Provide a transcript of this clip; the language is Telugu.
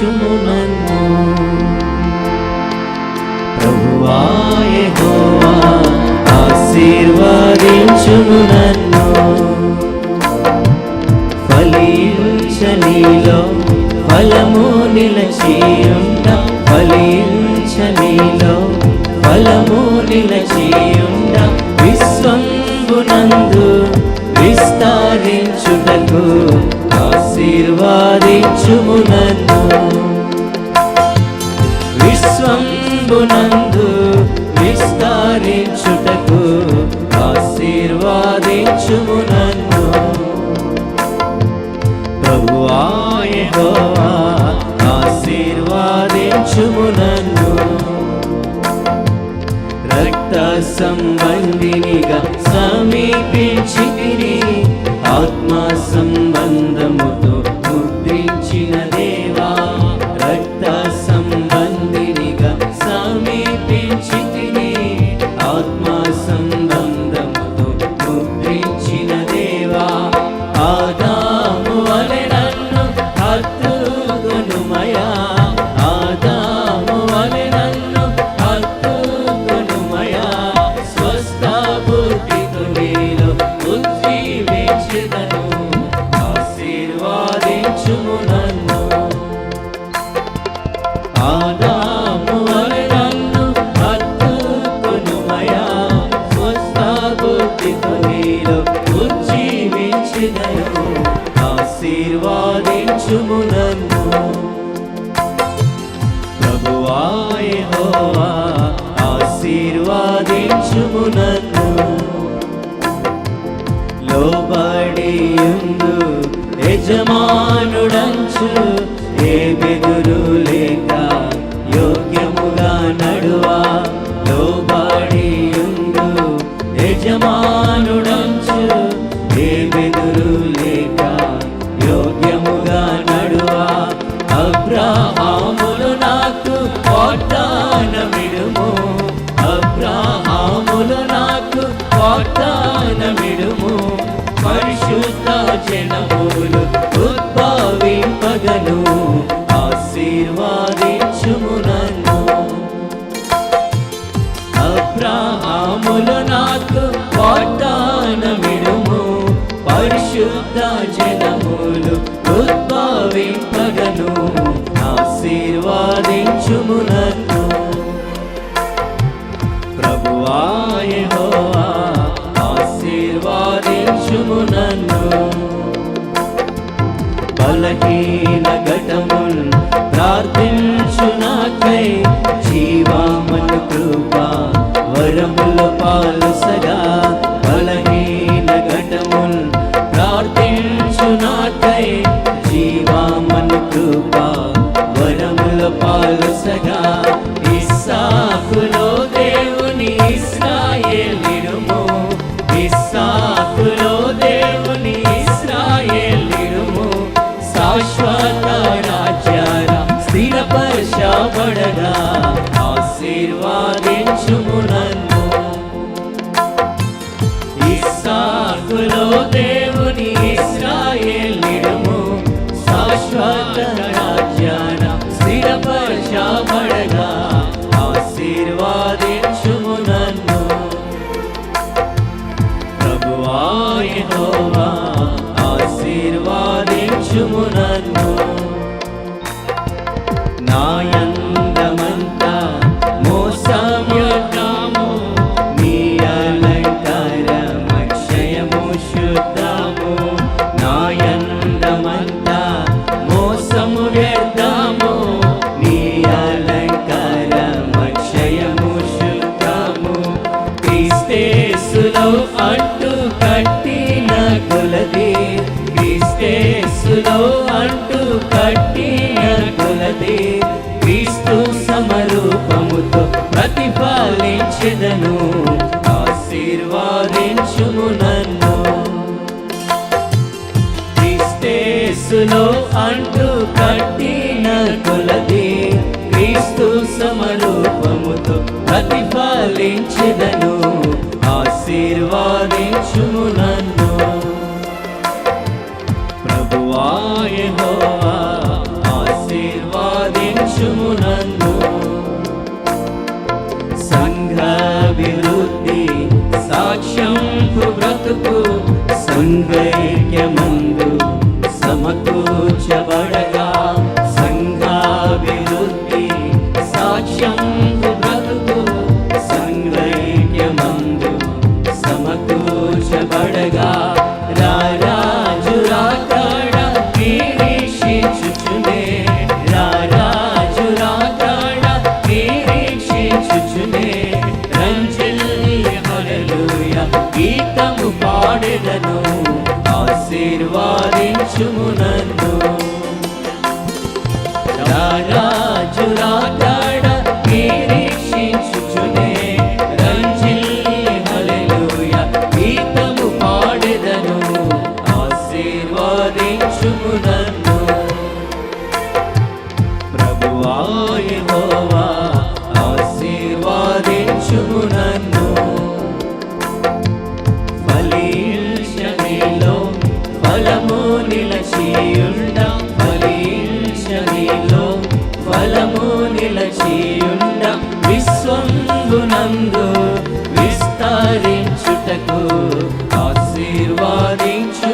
దేశమునందు ప్రభువా నందు విస్తరించుటకు ఆశీర్వాదించుము నన్ను. ప్రభువాయ హోవా ఆశీర్వాదించుము నన్ను బుద్ధి ఆశీర్వాదించుము నన్ను. ఆదాము వలె నన్ను హత్తుకొనుమయా స్వస్థ బుద్ధితో నీలో బుద్ధి ఆశీర్వాదించుము నన్ను. ప్రభువాయ హోవా ఆశీర్వాదించుము నన్ను. యజమానుడంచు ఏ బెదురు లేక యోగ్యముగా నడువా? లోబడియుందు యజమానుడంచు ఏ బెదురు లేక యోగ్యముగా నడువా? అబ్రాహాములు నాకు వాగ్దానమిడుము. అబ్రాహాములు నాకు వాగ్దానమిడుము. పరిశుద్ధ జన Lord. స్థిరపరచబడగా ఆశీర్వాదించుము నన్ను. ప్రభువాయ ఆశీర్వాదించుము నన్ను. నాయందమంతా కొలది క్రీస్తేసులో అంటూ కట్టిన కొలది క్రీస్తు సమరూపముతో ప్రతిఫలించెదను. ఆశీర్వాదించుము నన్ను. క్రీస్తేసులో అంటూ కట్టిన కొలది క్రీస్తు సమరూపముతో ప్రతిఫలించెదను. ఆశీర్వాదించుము నన్ను. మార్చుము నన్ను. సంఘాభివృద్ధి సాక్ష్యంపు బ్రతుకు సంఘైక్యముందు సమకూర్చబడగా. సంఘాభివృద్ధి సాక్ష్యంపు బ్రతుకు సంఘైక్యమందు సమకూర్చబడగా. ఆశీర్వాదించుము నన్ను నిలచియుండ ఫలించనిలో ఫలము నిలచియుండ విశ్వంబునందు విస్తరించుటకు ఆశీర్వాదించు